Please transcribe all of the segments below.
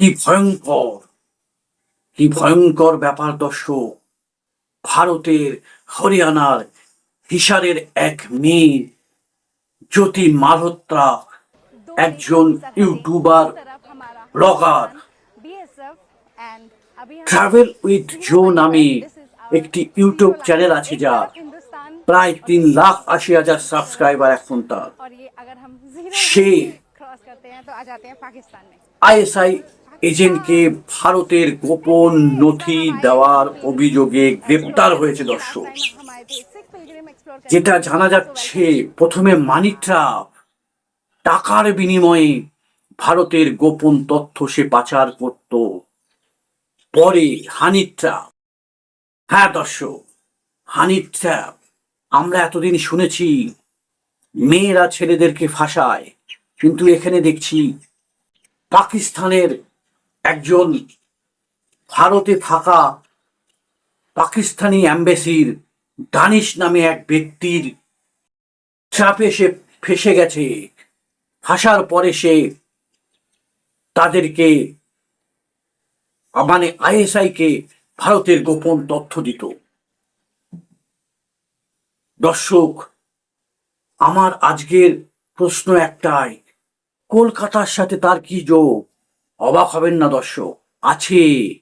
কি ভয়ঙ্কর কি ভয়ঙ্কর ব্যাপার দর্শক ভারতের হরিয়ানার হিসারের এক মেয়ে জ্যোতি মালহোত্রা একজন YouTuber blogger. Travel with Jo নামে একটি ইউটিউব চ্যানেল আছে যা প্রায় তিন লাখ আশি হাজার সাবস্ক্রাইবার এখন তার। সে আইএসআই এজেন্টকে ভারতের গোপন নথি দেওয়ার অভিযোগে গ্রেপ্তার হয়েছে দর্শক। যেটা জানা যাচ্ছে, প্রথমে মানিকরা টাকার বিনিময়ে ভারতের গোপন তথ্য সে পাচার করত, পরে হানি ট্র্যাপ হ্যাঁ দর্শক হানি ট্র্যাপ আমরা এতদিন শুনেছি, মেয়েরা ছেলেদেরকে ফাঁসায়, কিন্তু এখানে দেখছি পাকিস্তানের একজন ভারতে থাকা পাকিস্তানি অ্যাম্বাসির দানিশ নামে এক ব্যক্তির চাপে সে ফেসে গেছে। ফাঁসার পরে সে তাদেরকে মানে আইএসআই কে ভারতের গোপন তথ্য দিত। দর্শক, আমার আজকের প্রশ্ন একটাই, কলকাতার সাথে তার কি যোগ? অবাক হবেন না দর্শক, আছে।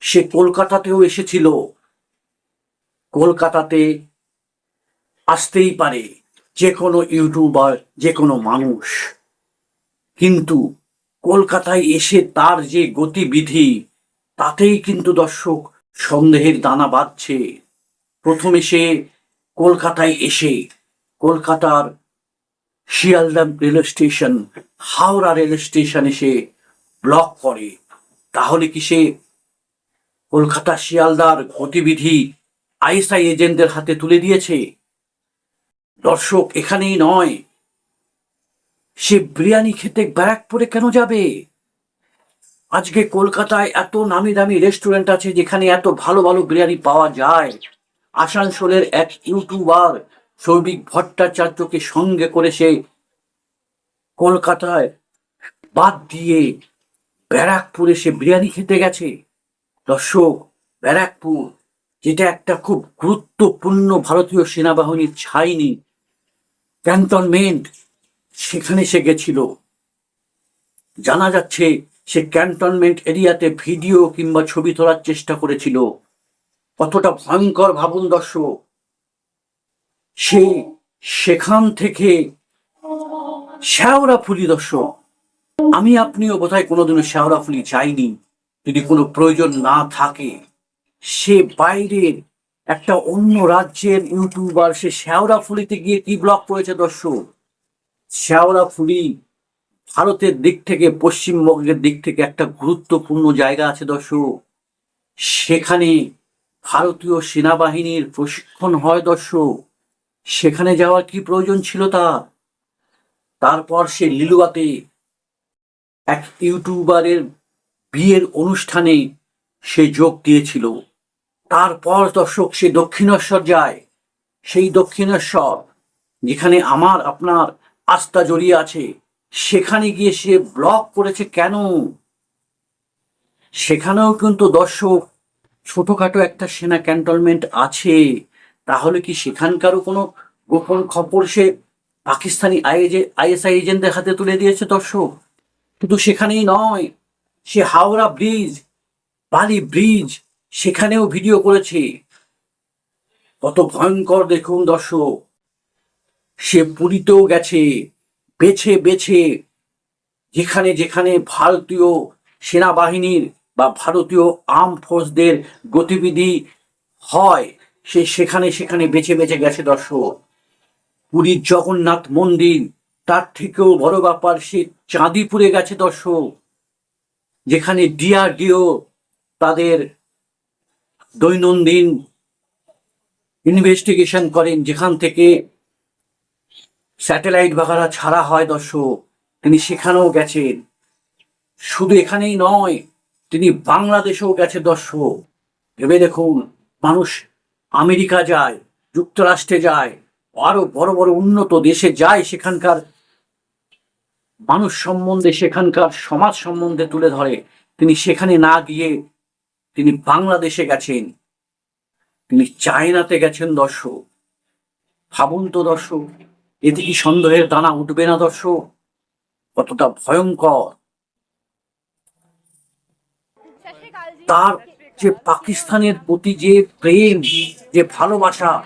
সে কলকাতাতেও এসেছিল। কলকাতাতে আসতেই পারে যে কোনো ইউটিউবার যে কোনো মানুষ। কিন্তু কলকাতায় এসে তার যে গতিবিধি, তাতেই কিন্তু দর্শক সন্দেহের দানা বাঁধছে। প্রথমে সে কলকাতায় এসে কলকাতার শিয়ালদাম rail station Howrah rail station এসে ব্লক করে, তাহলে কি সে কলকাতা শিয়ালদার গতিবিধি আইএসআই এজেন্টদের হাতে তুলে দিয়েছে? দর্শক, এখানেই নয়। সে বিরিয়ানি খেতে ব্যারাকপুরে কেন যাবে? আজকে কলকাতায় এত নামি দামি রেস্টুরেন্ট আছে যেখানে এত ভালো ভালো বিরিয়ানি পাওয়া যায়। আসানসোলের এক ইউটিউবার সৌভিক ভট্টাচার্যকে সঙ্গে করে সে কলকাতায় বাদ দিয়ে ব্যারাকপুরে সে বিরিয়ানি খেতে গেছে। দর্শক, ব্যারাকপুর, যেটা একটা খুব গুরুত্বপূর্ণ ভারতীয় সেনাবাহিনীর ছাইনি ক্যান্টনমেন্ট সেখানে সে গেছিল। জানা যাচ্ছে, সে ক্যান্টনমেন্ট এরিয়াতে ভিডিও কিংবা ছবি তোলার চেষ্টা করেছিল। কতটা ভয়ঙ্কর ভাবুন দর্শক। সে সেখান থেকে শ্যাওড়া ফুলি দর্শক। আমি আপনিও বোধহয় কোনোদিনও শ্যাওড়া ফুলি চাইনি যদি কোনো প্রয়োজন না থাকে, সে বাইরের একটা অন্য রাজ্যের ইউটিউবার, সে শ্যাওড়া ফুলিতে গিয়ে কি ব্লগ করেছে দর্শক? শ্যাওড়া ফুলি ভারতের দিক থেকে, পশ্চিমবঙ্গের দিক থেকে একটা গুরুত্বপূর্ণ জায়গা আছে দর্শক। সেখানে ভারতীয় সেনাবাহিনীর প্রশিক্ষণ হয় দর্শক। সেখানে যাওয়ার কি প্রয়োজন ছিল তা তারপর সে লিলুয়াতে এক ইউটিউবারের বিয়ের অনুষ্ঠানে সে যোগ দিয়েছিল। তারপর দর্শক, সে দক্ষিণেশ্বর যায়। সেই দক্ষিণেশ্বর, যেখানে আমার, আপনার আস্থা জড়িয়ে আছে, সেখানে গিয়ে সে ব্লগ করেছে কেন? সেখানেও কিন্তু দর্শক, ছোটখাটো একটা সেনা ক্যান্টনমেন্ট আছে। তাহলে কি সেখানকারও কোনো গোপন খবর সে পাকিস্তানি আইএজে, আইএসআই এজেন্টদের হাতে তুলে দিয়েছে দর্শক? কিন্তু সেখানেই নয়। সে হাওড়া ব্রিজ, বালি ব্রিজ, সেখানেও ভিডিও করেছে। কত ভয়ঙ্কর দেখুন দর্শক। সে পুরীতেও গেছে, বেছে বেছে, যেখানে যেখানে ভারতীয় সেনাবাহিনীর বা ভারতীয় আর্ম ফোর্সদের গতিবিধি হয়, সে সেখানে সেখানে বেছে বেছে গেছে দর্শক। পুরীর জগন্নাথ মন্দির তার থেকেও বড় ব্যাপার, সে চাঁদিপুরে গেছে দর্শক। যেখানে ডিআরডিও তাদের দৈনন্দিন ইনভেস্টিগেশন করেন, যেখান থেকে স্যাটেলাইট বাগারা ছাড়া হয় দর্শক। তিনি সেখানেও গেছেন। শুধু এখানেই নয়, তিনি বাংলাদেশেও গেছে দর্শক। ভেবে দেখুন, মানুষ আমেরিকা যায়, যুক্তরাষ্ট্রে যায়, আরও বড় বড় উন্নত দেশে যায় সেখানকার মানুষ সম্বন্ধে সেখানকার সমাজ সম্বন্ধে তুলে ধরে। তিনি সেখানে না গিয়ে তিনি বাংলাদেশে গেছেন। তিনি চায়নাতে গেছেন দর্শক। ভাবুন তো দর্শক, এতে কি সন্দেহের দানা উঠবে না দর্শক? কতটা ভয়ঙ্কর। তার যে পাকিস্তানের প্রতি যে প্রেম, যে ভালোবাসা,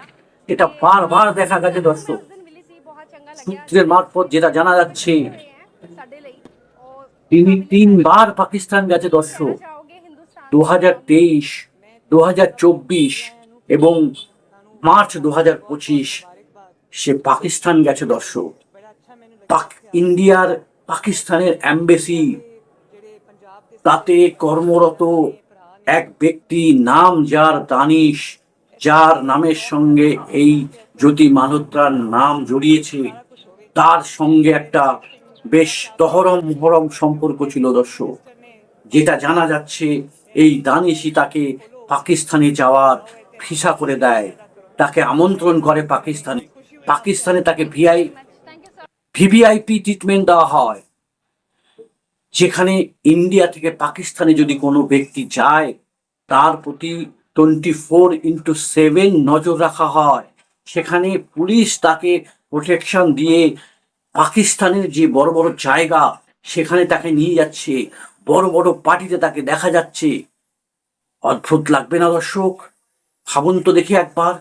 এটা বারবার দেখা গেছে দর্শক। সূত্রের মারফত যেটা জানা যাচ্ছে তিনি তিনবার পাকিস্তান গেছে দর্শক দু হাজার তেইশ দু হাজার চব্বিশ এবং মার্চ দু হাজার পঁচিশ সে পাকিস্তান গেছে দর্শক। পাক ইন্ডিয়ার পাকিস্তানের অ্যাম্বাসি তাতে কর্মরত এক ব্যক্তি নাম যার দানিশ যার নামের সঙ্গে এই জ্যোতি মালহোত্রার নাম জড়িয়েছে তার সঙ্গে একটা বেশ তহরম মহরম সম্পর্ক ছিল দর্শক। যেটা জানা যাচ্ছে, এই দানিশই তাকে পাকিস্তানে যাওয়ার ভিসা করে দেয়। তাকে আমন্ত্রণ করে পাকিস্তানে। পাকিস্তানে তাকে ভিআই, ভিভিআইপি ট্রিটমেন্ট দেওয়া হয়। যেখানে ইন্ডিয়া থেকে পাকিস্তানে যদি কোনো ব্যক্তি যায়, তার প্রতি টোয়েন্টি ফোর ইন্টু সেভেন নজর রাখা হয়। সেখানে পুলিশ তাকে প্রোটেকশন দিয়ে পাকিস্তানের যে বড় বড় জায়গা সেখানে তাকে নিয়ে যাচ্ছে, বড় বড় পার্টিতে তাকে দেখা যাচ্ছে। অদ্ভুত লাগবে না দর্শক? ভাবুন তো দেখি একবার।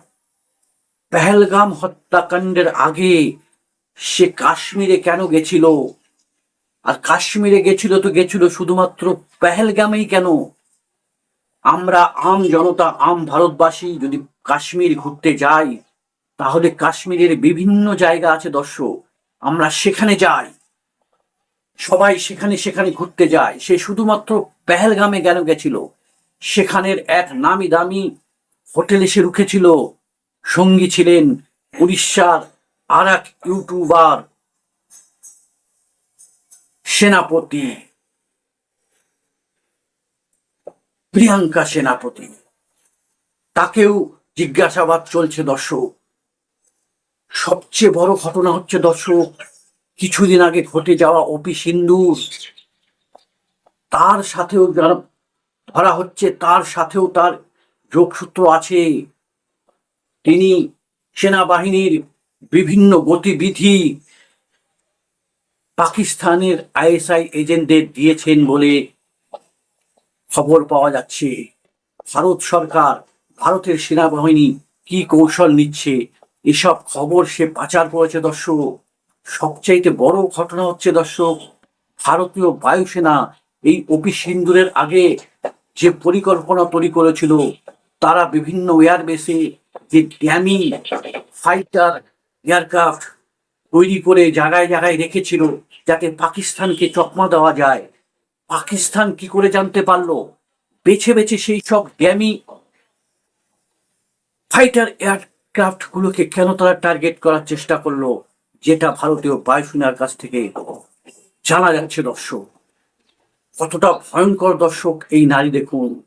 পেহেলগাম হত্যাকাণ্ডের আগে সে কাশ্মীরে কেন গেছিল? আর কাশ্মীরে গেছিল তো গেছিল শুধুমাত্র পেহেলগামেই কেন? আমরা আম জনতা, আম ভারতবাসী যদি কাশ্মীর ঘুরতে যাই, তাহলে কাশ্মীরের বিভিন্ন জায়গা আছে দর্শক। আমরা সেখানে যাই। সবাই সেখানে সেখানে ঘুরতে যায়। সে শুধুমাত্র পেহেলগামে কেন গেছিল? সেখানের এক নামি দামি হোটেলে সে রুখেছিল। সঙ্গী ছিলেন উড়িষ্যার আর এক ইউটিউবার সেনাপতি। প্রিয়াঙ্কা সেনাপতি। তাকেও জিজ্ঞাসাবাদ চলছে দর্শক। সবচেয়ে বড় ঘটনা হচ্ছে দর্শক, কিছুদিন আগে ঘটে যাওয়া অপি সিন্দুর। তার সাথেও যারা ধরা হচ্ছে, তার সাথেও তার যোগসূত্র আছে। তিনি সেনাবাহিনীর বিভিন্ন গতিবিধি পাকিস্তানের আইএসআই এজেন্টদের দিয়েছেন বলে খবর পাওয়া যাচ্ছে। ভারত সরকার, ভারতের সেনাবাহিনী কি কৌশল নিচ্ছে? এসব খবর সে পাচার করেছে, দর্শক। সবচাইতে বড় ঘটনা হচ্ছে, দর্শক, ভারতীয় বায়ুসেনা এই অপি সিন্দুরের আগে যে পরিকল্পনা তৈরি করেছিল, তারা বিভিন্ন এয়ারবেসে যে ড্যামি ফাইটার এয়ারক্রাফট তৈরি করে জায়গায় জায়গায় রেখেছিল, যাতে পাকিস্তানকে চকমা দেওয়া যায়। পাকিস্তান কি করে জানতে পারল? বেছে বেছে সেই সব ড্যামি ফাইটার এয়ারক্রাফট গুলোকে কেন তারা টার্গেট করার চেষ্টা করল, যেটা ভারতীয় বায়ুসেনার কাছ থেকে জানা যাচ্ছে দর্শক। কতটা ভয়ঙ্কর দর্শক এই নারী দেখুন।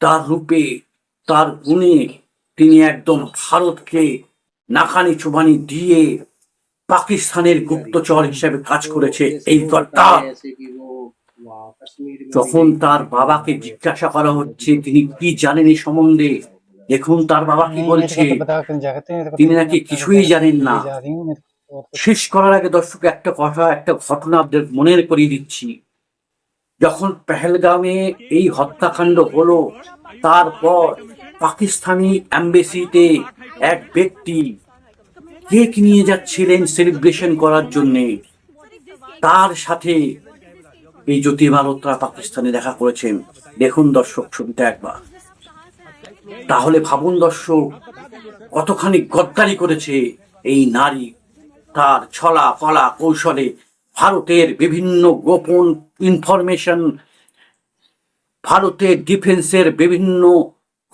তার রূপে, তার গুণে তিনি একদম ভারতকে নাকানি চুবানি দিয়ে পাকিস্তানের গুপ্তচর হিসেবে কাজ করেছে এই কর্তা। যখন তার বাবাকে জিজ্ঞাসা করা হচ্ছে, তিনি কি জানেন এই সম্বন্ধে? দেখুন তার বাবা কি বলছে? তিনি নাকি কিছুই জানেন না। শেষ করার আগে দর্শক একটা কথা একটা ঘটনা আপনাদের মনে করিয়ে দিচ্ছি। যখন পেহেলগামে এই হত্যাকাণ্ড হলো তারপর পাকিস্তানি অ্যাম্বাসিতে এক ব্যক্তি কেক নিয়ে যাচ্ছিলেন সেলিব্রেশন করার জন্যে। তার সাথে এই জ্যোতি মালহোত্রা পাকিস্তানে দেখা করেছেন। দেখুন দর্শক ছবিটা একবার। তাহলে ভাবুন দর্শক, কতখানি গদ্দারি করেছে এই নারী তার ছলা কলা কৌশলে ভারতের বিভিন্ন গোপন ইনফরমেশন ভারতের ডিফেন্সের বিভিন্ন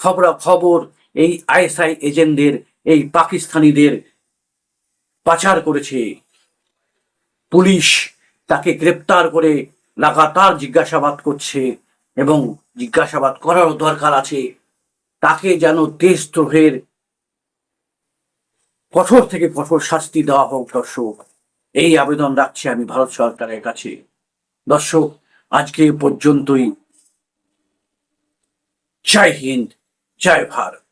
খবরাখবর, এই আইএসআই এজেন্টদের, এই পাকিস্তানিদের পাচার করেছে। পুলিশ তাকে গ্রেপ্তার করে লাগাতার জিজ্ঞাসাবাদ করছে এবং জিজ্ঞাসাবাদ করারও দরকার আছে। তাকে যেন দেশদ্রোহের কঠোর থেকে কঠোর শাস্তি দেওয়া হোক, দর্শক। এই আবেদন রাখছি আমি ভারত সরকারের কাছে। দর্শক, আজকে পর্যন্তই। জয় হিন্দ, জয় ভারত।